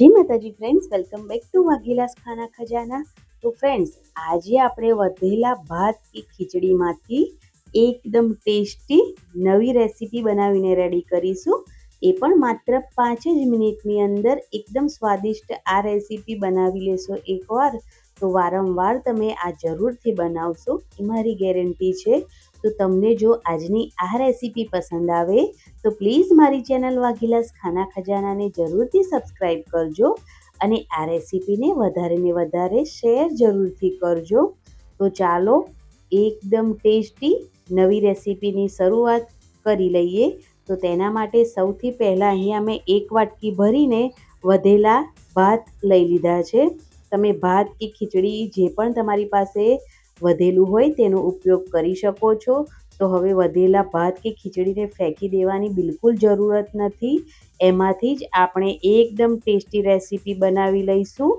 જી માતાજી friends welcome back to Vaghilas Khana Khazana. તો friends આજે આપણે વધેલા ભાત કે ખીચડીમાંથી એકદમ ટેસ્ટી નવી રેસીપી બનાવીને રેડી કરીશું. એ પણ માત્ર પાંચ જ મિનિટની અંદર એકદમ સ્વાદિષ્ટ આ રેસીપી બનાવી લેશો એકવાર. તો વારંવાર તમે આ જરૂરથી બનાવશો, એ મારી ગેરંટી છે. તો તમને જો આજની આ રેસીપી પસંદ આવે, તો પ્લીઝ મારી ચેનલ વાઘીલાસ ખાના ખજાનાને જરૂરથી સબસ્ક્રાઈબ કરજો અને આ રેસીપીને વધારે ને વધારે શેર જરૂરથી કરજો. તો ચાલો એકદમ ટેસ્ટી નવી રેસીપીની શરૂઆત કરી લઈએ. તો તેના માટે સૌથી પહેલાં અહીંયા મેં એક વાટકી ભરીને વધેલા ભાત લઈ લીધા છે. તમે ભાત કે ખીચડી જે પણ તમારી પાસે વધેલું હોય તેનો ઉપયોગ કરી શકો છો. તો હવે વધેલા ભાત કે ખીચડીને ફેંકી દેવાની બિલકુલ જરૂરત નથી. એમાંથી જ આપણે એકદમ ટેસ્ટી રેસીપી બનાવી લઈશું.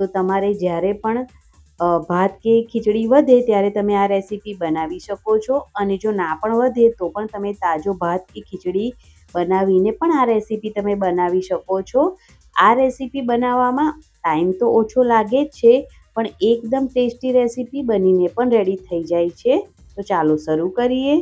તો તમારે જ્યારે પણ ભાત કે ખીચડી વધે ત્યારે તમે આ રેસીપી બનાવી શકો છો. અને જો ના પણ વધે તો પણ તમે તાજો ભાત કે ખીચડી બનાવીને પણ આ રેસીપી તમે બનાવી શકો છો. આ રેસીપી બનાવવામાં ટાઈમ તો ઓછો લાગે છે, પણ એકદમ ટેસ્ટી રેસીપી બનીને પણ રેડી થઈ જાય છે. તો ચાલો શરૂ કરીએ.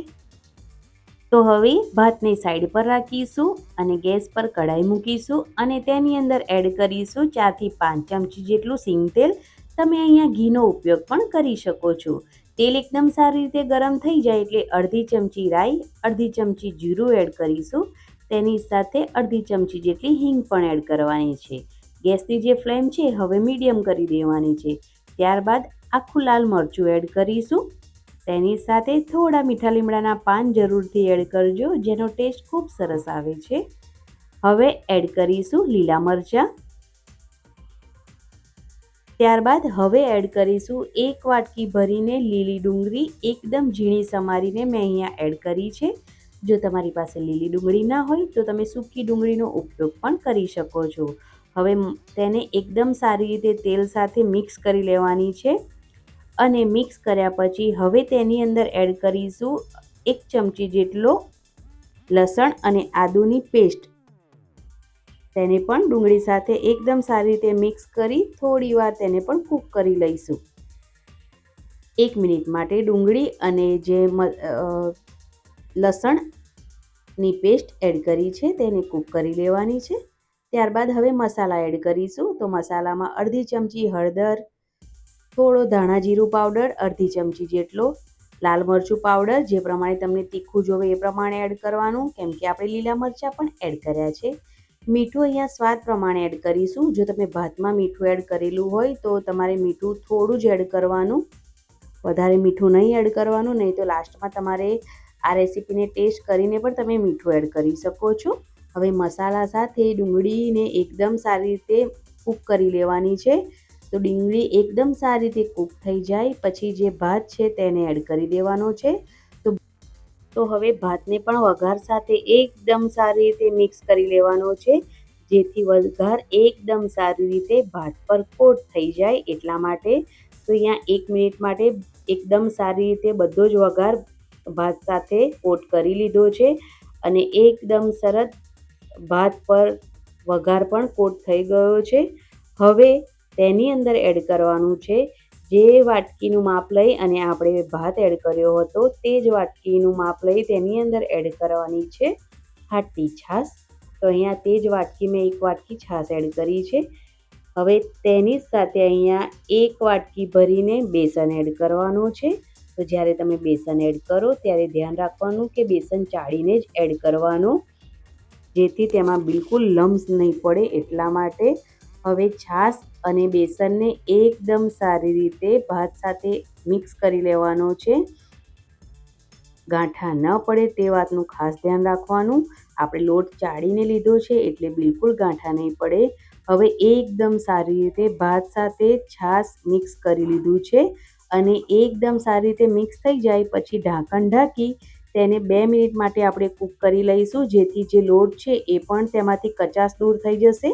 તો હવે ભાતને સાઈડ પર રાખીશું અને ગેસ પર કઢાઈ મૂકીશું અને તેની અંદર એડ કરીશું ચારથી પાંચ ચમચી જેટલું સિંગ તેલ. તમે અહીંયા ઘીનો ઉપયોગ પણ કરી શકો છો. તેલ એકદમ સારી રીતે ગરમ થઈ જાય એટલે અડધી ચમચી રાઈ, અડધી ચમચી જીરું એડ કરીશું. તેની સાથે અડધી ચમચી જેટલી હિંગ પણ એડ કરવાની છે. ગેસની જે ફ્લેમ છે હવે મીડિયમ કરી દેવાની છે. ત્યારબાદ આખું લાલ મરચું એડ કરીશું. તેની સાથે થોડા મીઠા લીમડાના પાન જરૂરથી એડ કરજો, જેનો ટેસ્ટ ખૂબ સરસ આવે છે. હવે એડ કરીશું લીલા મરચાં. ત્યારબાદ હવે એડ કરીશું એક વાટકી ભરીને લીલી ડુંગળી એકદમ ઝીણી સમારીને મેં અહીંયા એડ કરી છે. જો તમારી પાસે લીલી ડુંગળી ના હોય તો તમે સૂકી ડુંગળીનો ઉપયોગ પણ કરી શકો છો. હવે તેને એકદમ સારી રીતે તેલ સાથે મિક્સ કરી લેવાની છે અને મિક્સ કર્યા પછી હવે તેની અંદર એડ કરીશું એક ચમચી જેટલો લસણ અને આદુની પેસ્ટ. તેને પણ ડુંગળી સાથે એકદમ સારી રીતે મિક્સ કરી થોડીવાર તેને પણ કૂક કરી લઈશું. એક મિનિટ માટે ડુંગળી અને જે લસણની પેસ્ટ એડ કરી છે, તેને કૂક કરી લેવાની છે. ત્યારબાદ હવે મસાલા એડ કરીશું. તો મસાલામાં અડધી ચમચી હળદર, થોડો ધાણા જીરું પાવડર, અડધી ચમચી જેટલો લાલ મરચું પાવડર, જે પ્રમાણે તમને તીખું જોવે એ પ્રમાણે એડ કરવાનું, કેમ કે આપણે લીલા મરચાં પણ એડ કર્યા છે. મીઠું અહીંયા સ્વાદ પ્રમાણે એડ કરીશું. જો તમે ભાતમાં મીઠું એડ કરેલું હોય, તો તમારે મીઠું થોડું જ એડ કરવાનું. વધારે મીઠું નહીં એડ કરવાનું, નહીં તો લાસ્ટમાં તમારે આ રેસીપીને ટેસ્ટ કરીને પણ તમે મીઠું એડ કરી શકો છો. હવે મસાલા સાથે ડુંગળીને એકદમ સારી રીતે કૂક કરી લેવાની છે. તો ડુંગળી એકદમ સારી રીતે કૂક થઈ જાય, પછી જે ભાત છે તેને એડ કરી દેવાનો છે. તો તો હવે ભાતને પણ વઘાર સાથે એકદમ સારી રીતે મિક્સ કરી લેવાનો છે, જેથી વઘાર એકદમ સારી રીતે ભાત પર કોટ થઈ જાય એટલા માટે. તો અહીંયા એક મિનિટ માટે એકદમ સારી રીતે બધો જ વઘાર ભાત સાથે કોટ કરી લીધો છે અને એકદમ સરસ ભાત પર વઘાર પણ કોટ થઈ ગયો છે. હવે તેની અંદર એડ કરવાનું છે જે વાટકીનું માપ લઈ અને આપણે ભાત એડ કર્યો હતો તે જ વાટકીનું માપ લઈ તેની અંદર એડ કરવાની છે ખાટી છાશ. તો અહીંયા તે જ વાટકી મેં એક વાટકી છાશ એડ કરી છે. હવે તેની સાથે અહીંયા એક વાટકી ભરીને બેસન એડ કરવાનું છે. તો જ્યારે તમે બેસન એડ કરો, ત્યારે ધ્યાન રાખવાનું કે બેસન ચાળીને જ એડ કરવાનું. જેથી તેમાં બિલકુલ લમ્સ નહીં પડે એટલા માટે હવે છાશ અને બેસનને એકદમ સારી રીતે ભાત સાથે મિક્સ કરી લેવાનો છે. ગાંઠા ન પડે તે વાતનું ખાસ ધ્યાન રાખવાનું. આપણે લોટ ચાળીને લીધો છે એટલે બિલકુલ ગાંઠા નહીં પડે. હવે એકદમ સારી રીતે ભાત સાથે છાશ મિક્સ કરી લીધું છે. અને એકદમ સારી રીતે મિક્સ થઈ જાય પછી ઢાંકણ ઢાંકી તેને બે મિનિટ માટે આપણે કૂક કરી લઈશું. જેથી જે લોટ છે એ પણ તેમાંથી કચાશ દૂર થઈ જશે.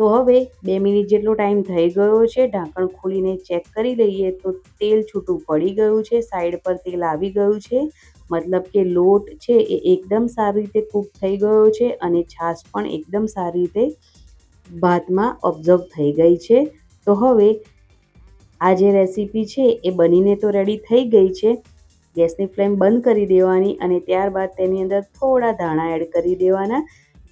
તો હવે બે મિનિટ જેટલો ટાઈમ થઈ ગયો છે, ઢાંકણ ખોલીને ચેક કરી લઈએ તો તેલ છૂટું પડી ગયું છે, સાઈડ પર તેલ આવી ગયું છે. મતલબ કે લોટ છે એ એકદમ સારી રીતે કૂક થઈ ગયો છે અને છાશ પણ એકદમ સારી રીતે ભાતમાં ઓબ્ઝર્વ થઈ ગઈ છે. તો હવે આ જે રેસીપી છે એ બનીને તો રેડી થઈ ગઈ છે. ગેસની ફ્લેમ બંધ કરી દેવાની અને ત્યારબાદ તેની અંદર થોડા ધાણા એડ કરી દેવાના,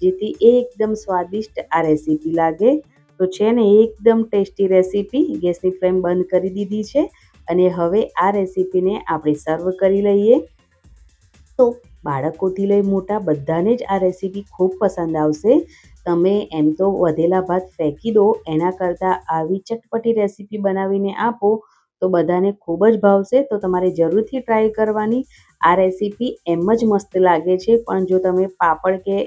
જેથી એકદમ સ્વાદિષ્ટ આ રેસીપી લાગે. તો છે ને એકદમ ટેસ્ટી રેસીપી. ગેસની ફ્લેમ બંધ કરી દીધી છે અને હવે આ રેસીપીને આપણે સર્વ કરી લઈએ. તો બાળકોથી લઈ મોટા બધાને જ આ રેસીપી ખૂબ પસંદ આવશે. તમે એમ તો વધેલા ભાત ફેંકી દો, એના કરતાં આવી ચટપટી રેસીપી બનાવીને આપો, તો બધાને ખૂબ જ ભાવશે. તો તમારે જરૂરથી ટ્રાય કરવાની. આ રેસીપી એમ જ મસ્ત લાગે છે, પણ જો તમે પાપડ કે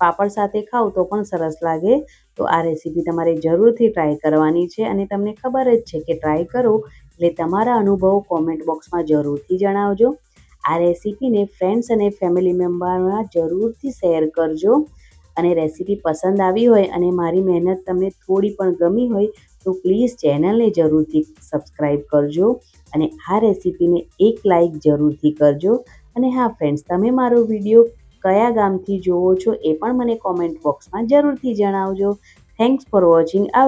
પાપડ સાથે ખાઓ તો પણ સરસ લાગે. તો આ રેસીપી તમારે જરૂરથી ટ્રાય કરવાની છે અને તમને ખબર જ છે કે ટ્રાય કરો એટલે તમારા અનુભવો કોમેન્ટ બોક્સમાં જરૂરથી જણાવજો. આ રેસીપીને ફ્રેન્ડ્સ અને ફેમિલી મેમ્બરમાં જરૂરથી શેર કરજો. અને રેસીપી પસંદ આવી હોય અને મારી મહેનત તમને થોડી પણ ગમી હોય, તો પ્લીઝ ચેનલને જરૂરથી સબસ્ક્રાઈબ કરજો અને આ રેસીપીને એક લાઈક જરૂરથી કરજો. અને હા ફ્રેન્ડ્સ તમે મારો વીડિયો કયા ગામથી જુઓ છો એ પણ મને કોમેન્ટ બોક્સમાં જરૂરથી જણાવજો. થેન્ક્સ ફોર વોચિંગ આવ